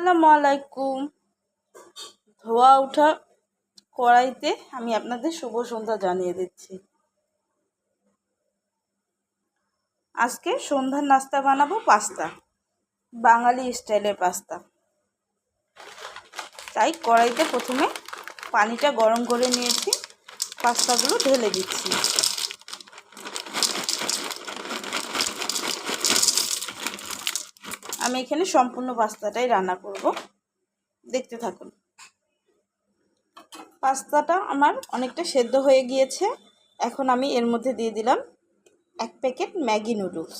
আসসালামু আলাইকুম। ধোয়া ওঠা কড়াইতে আমি আপনাদের শুভ সন্ধ্যা জানিয়ে দিচ্ছি। আজকে সন্ধ্যার নাস্তা বানাবো পাস্তা, বাঙালি স্টাইলের পাস্তা। তাই কড়াইতে প্রথমে পানিটা গরম করে নিয়েছি, পাস্তাগুলো ঢেলে দিচ্ছি। আমি এখানে সম্পূর্ণ পাস্তাটাই রান্না করব। দেখতে থাকুন। পাস্তাটা আমার অনেকটা সেদ্ধ হয়ে গিয়েছে। এখন আমি এর মধ্যে দিয়ে দিলাম এক প্যাকেট ম্যাগি নুডলস।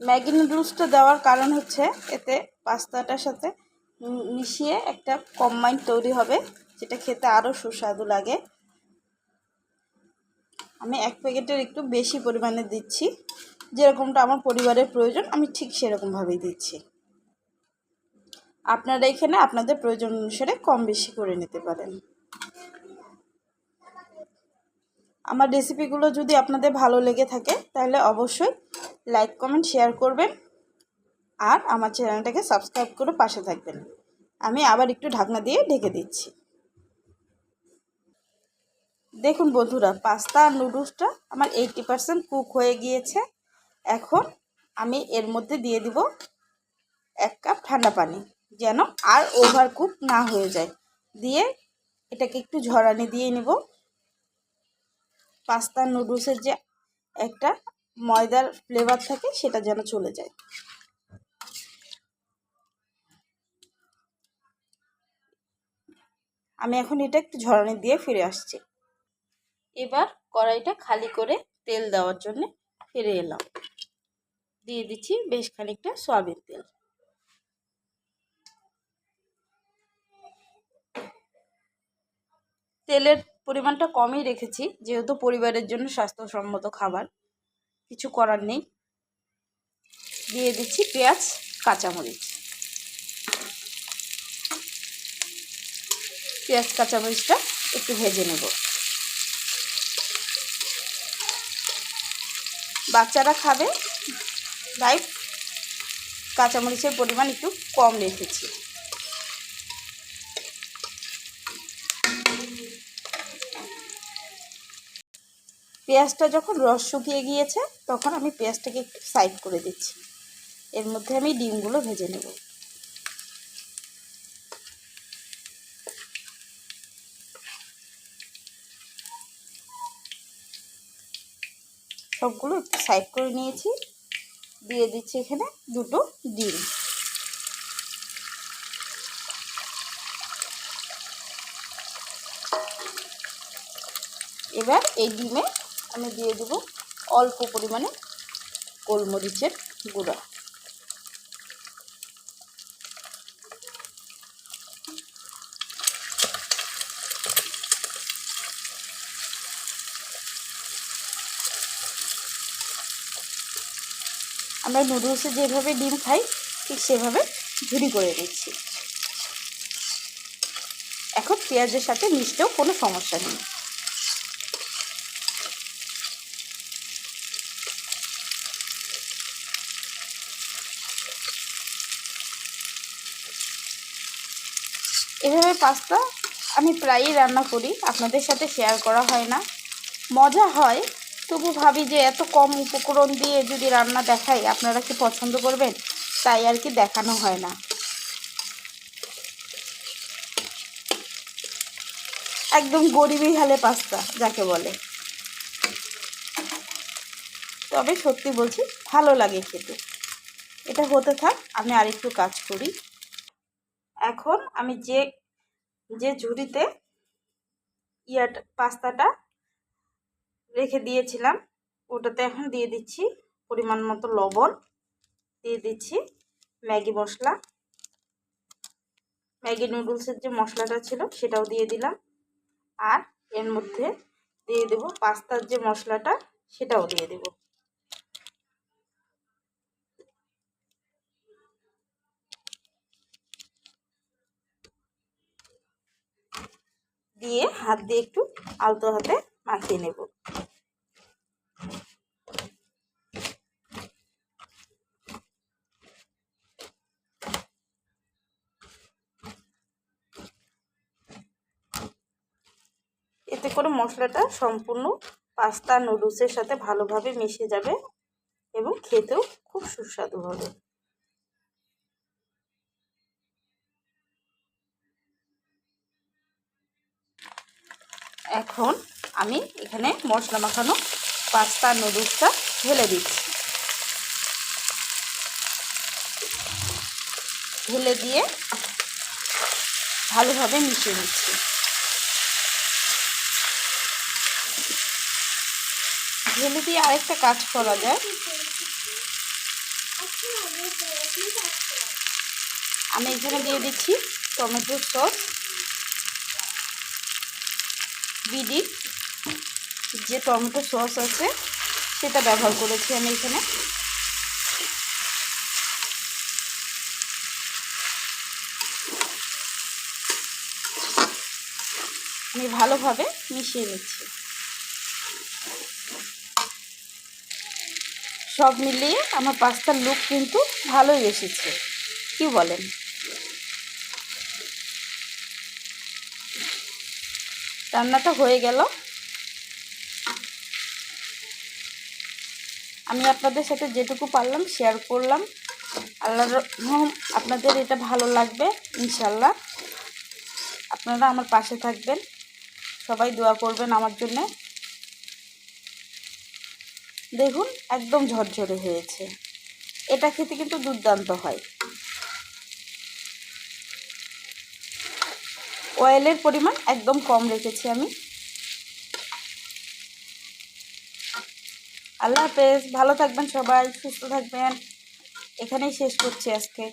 ম্যাগি নুডলসটা দেওয়ার কারণ হচ্ছে এতে পাস্তাটার সাথে মিশিয়ে একটা কম্বাইন তৈরি হবে, যেটা খেতে আরও সুস্বাদু লাগে। আমি এক প্যাকেটের একটু বেশি পরিমাণে দিচ্ছি। যেরকমটা আমার পরিবারের প্রয়োজন, আমি ঠিক সেরকমভাবেই দিচ্ছি। আপনারা এখানে আপনাদের প্রয়োজন অনুসারে কম বেশি করে নিতে পারেন। আমার রেসিপিগুলো যদি আপনাদের ভালো লেগে থাকে, তাহলে অবশ্যই লাইক, কমেন্ট, শেয়ার করবেন আর আমার চ্যানেলটাকে সাবস্ক্রাইব করে পাশে থাকবেন। আমি আবার একটু ঢাকনা দিয়ে ঢেকে দিচ্ছি। দেখুন বন্ধুরা, পাস্তা আর নুডলসটা আমার এইটি পারসেন্ট কুক হয়ে গিয়েছে। এখন আমি এর মধ্যে দিয়ে দিব এক কাপ ঠান্ডা পানি, যেন আর ওভার কুক না হয়ে যায়। দিয়ে এটাকে একটু ঝরানি দিয়ে নেব। পাস্তা নুডলসের যে একটা ময়দার ফ্লেভার থাকে, সেটা যেন চলে যায়। আমি এখন এটা একটু ঝরানি দিয়ে ফিরে আসছি। এবার কড়াইটা খালি করে তেল দেওয়ার জন্য ফিরে এলাম। দিয়ে দিচ্ছি বেশ খানিকটা সয়াবিন তেল। তেলের পরিমাণটা কমই রেখেছি, যেহেতু পরিবারের জন্য স্বাস্থ্যসম্মত খাবার, কিছু করার নেই। দিয়ে দিচ্ছি পেঁয়াজ, কাঁচামরিচ। পেঁয়াজ, কাঁচামরিচটা একটু ভেজে নেব। বাচ্চারা খাবে তাই কাঁচামরিচের পরিমাণ একটু কম রেখেছি। পেঁয়াজটা যখন রস শুকিয়ে গিয়েছে, তখন আমি পেঁয়াজটাকে একটু সাইড করে দিচ্ছি। এর মধ্যে আমি ডিমগুলো ভেজে নেব। সবগুলো একটু সাইড করে নিয়েছি। দিয়ে দিচ্ছি এখানে দুটো ডিম। এবার এই ডিমে আমি দিয়ে দেব অল্প পরিমাণে গোলমরিচের গুঁড়া। আমরা নুডলসে যেভাবে ডিম খাই, ঠিক সেভাবে ঝুড়ি করে নিচ্ছি। এখন পেঁয়াজের সাথে মিশতেও কোনো সমস্যা নেই। এভাবে পাস্তা আমি প্রায়ই রান্না করি, আপনাদের সাথে শেয়ার করা হয় না। মজা হয় তবু ভাবি যে এত কম উপকরণ দিয়ে যদি রান্না দেখাই, আপনারা কি পছন্দ করবেন? তাই আর কি দেখানো হয় না। একদম গরিবই হালে পাস্তা, যাকে বলে। তবে সত্যি বলছি, ভালো লাগে খেতে। এটা হতে থাক, আমি আরেকটু কাজ করি। এখন আমি যে যে ঝুড়িতে ইয়াটা, পাস্তাটা রেখে দিয়েছিলাম। ওটাতে এখন দিয়ে দিচ্ছি পরিমাণ মতো লবণ। দিয়ে দিচ্ছি ম্যাগি মশলা। ম্যাগি নুডলসের যে মশলাটা ছিল সেটাও দিয়ে দিলাম। আর এর মধ্যে দিয়ে দেব পাস্তার যে মশলাটা সেটাও দিয়ে দেব। দিয়ে হাত দিয়ে একটু আলতো হাতে মাখিয়ে নেব। করে মশলাটা সম্পূর্ণ পাস্তা নুডলসের সাথে ভালোভাবে মিশে যাবে এবং খেতেও খুব সুস্বাদু হবে। এখন আমি এখানে মশলা মাখানো পাস্তা নুডলসটা ঢেলে দিচ্ছি। ঢেলে দিয়ে ভালোভাবে মিশিয়ে নিচ্ছি। ঢেলে দিয়ে আরেকটা কাজ করা যায়। আমি এখানে দিয়ে দিচ্ছি টমেটো সস, বিডি, যে টমেটো সস আছে, সেটা ব্যবহার করেছি আমি এখানে। আমি ভালোভাবে মিশিয়ে নিচ্ছি। সব মিলিয়ে আমার পাস্তার লুক কিন্তু ভালোই এসেছে। কি বলেন? রান্নাটা হয়ে গেল। আমি আপনাদের সাথে যেটুকু পারলাম শেয়ার করলাম। আল্লাহর আপনাদের এটা ভালো লাগবে ইনশাল্লাহ আপনারা আমার পাশে থাকবেন। সবাই দোয়া করবেন আমার জন্যে। দেখুন, একদম ঝরঝরে হয়েছে। এটা খেতে কিন্তু দুর্দান্ত হয়। অয়েলের পরিমাণ একদম কম রেখেছি আমি। আল্লাহ হাফেজ, ভালো থাকবেন সবাই, সুস্থ থাকবেন। এখানেই শেষ করছি আজকে।